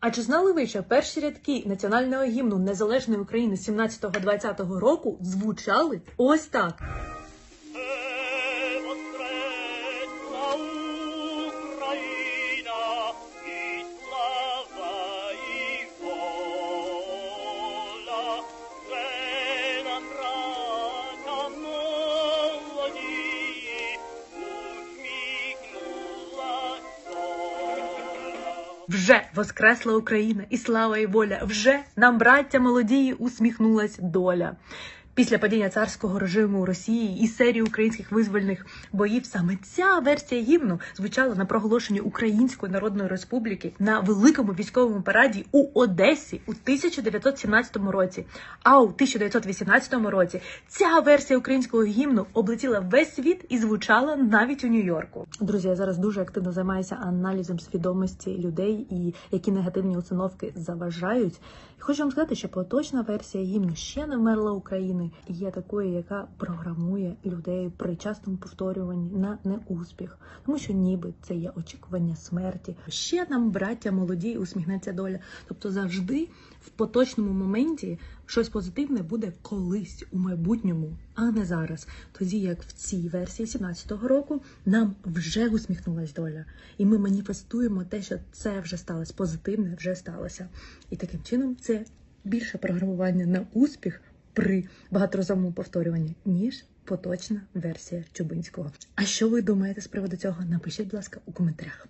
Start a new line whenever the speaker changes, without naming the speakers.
А чи знали ви, що перші рядки національного гімну Незалежної України 17-20 року звучали ось так?
Вже
воскресла Україна і слава і воля. Вже нам, браття молодії, усміхнулась доля. Після падіння царського режиму Росії і серії українських визвольних боїв саме ця версія гімну звучала на проголошенні Української Народної Республіки на великому військовому параді у Одесі у 1917 році. А у 1918 році ця версія українського гімну облетіла весь світ і звучала навіть у Нью-Йорку. Друзі, я зараз дуже активно займаюся аналізом свідомості людей і які негативні установки заважають. Хочу вам сказати, що поточна версія гімну ще не вмерла України є такою, яка програмує людей при частому повторюванні на неуспіх, тому що ніби це є очікування смерті. Ще нам, браття молоді, усміхнеться доля. Тобто завжди в поточному моменті щось позитивне буде колись у майбутньому, а не зараз. Тоді як в цій версії 17-го року нам вже усміхнулась доля, і ми маніфестуємо те, що це вже сталося, позитивне вже сталося. І таким чином це більше програмування на успіх при багаторазовому повторюванні, ніж поточна версія Чубинського. А що ви думаєте з приводу цього? Напишіть, будь ласка, у коментарях.